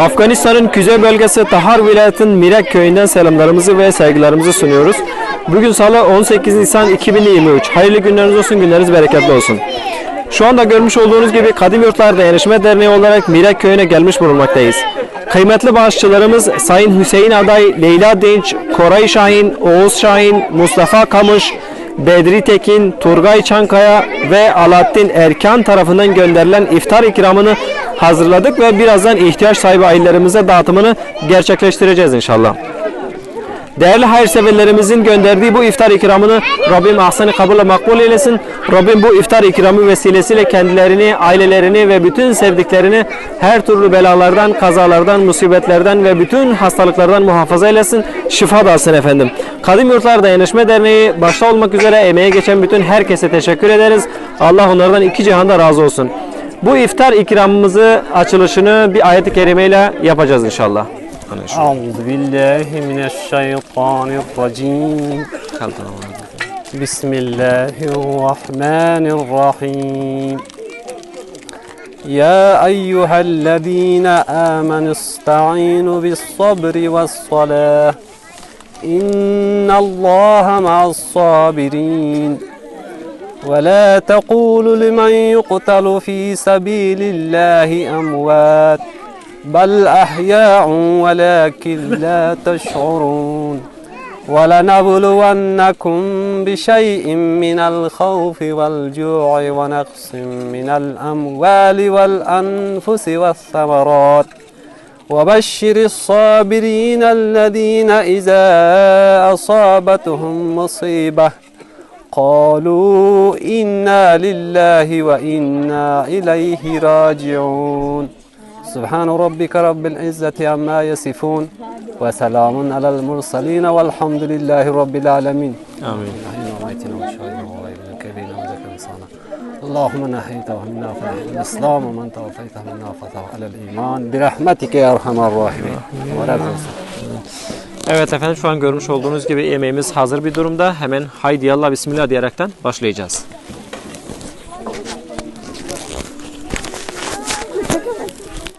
Afganistan'ın kuzey bölgesi Tahar vilayetinin Mirak köyünden selamlarımızı ve saygılarımızı sunuyoruz. Bugün salı 18 Nisan 2023. Hayırlı günleriniz olsun, günleriniz bereketli olsun. Şu anda görmüş olduğunuz gibi Kadim Yurtlar Dayanışma Derneği olarak Mirak köyüne gelmiş bulunmaktayız. Kıymetli bağışçılarımız Sayın Hüseyin Aday, Leyla Dinç, Koray Şahin, Oğuz Şahin, Mustafa Kamış, Bedri Tekin, Turgay Çankaya ve Alaaddin Erkan tarafından gönderilen iftar ikramını hazırladık ve birazdan ihtiyaç sahibi ailelerimize dağıtımını gerçekleştireceğiz inşallah. Değerli hayırseverlerimizin gönderdiği bu iftar ikramını Rabbim ahseni kabul makbul eylesin. Rabbim bu iftar ikramı vesilesiyle kendilerini, ailelerini ve bütün sevdiklerini her türlü belalardan, kazalardan, musibetlerden ve bütün hastalıklardan muhafaza eylesin. Şifa da alsın efendim. Kadim Yurtlar Dayanışma Derneği başta olmak üzere emeğe geçen bütün herkese teşekkür ederiz. Allah onlardan iki cihanda razı olsun. Bu iftar ikramımızı açılışını bir ayet-i kerimeyle yapacağız inşallah. أعوذ بالله من الشيطان الرجيم بسم الله الرحمن الرحيم يا أيها الذين آمنوا استعينوا بالصبر والصلاة إن الله مع الصابرين ولا تقولوا لمن يقتل في سبيل الله أموات بل أحياء ولكن لا تشعرون. ولنبلونكم بشيء من الخوف والجوع ونقص من الأموال والأنفس والثمرات. وبشر الصابرين الذين إذا أصابتهم مصيبة قالوا إنا لله وإنا إليه راجعون. سبحان ربك رب العزة عما يصفون وسلام على المرسلين والحمد لله رب العالمين. صانا اللهم من أحييته منا فأحيي الإسلام ومن توفيته منا فتوفى الإيمان برحمتك يا أرحم الراحمين. ولا تنسى Evet efendim şu an görmüş olduğunuz gibi yemeğimiz hazır bir durumda. Hemen haydi yallah bismillah diyerekten başlayacağız.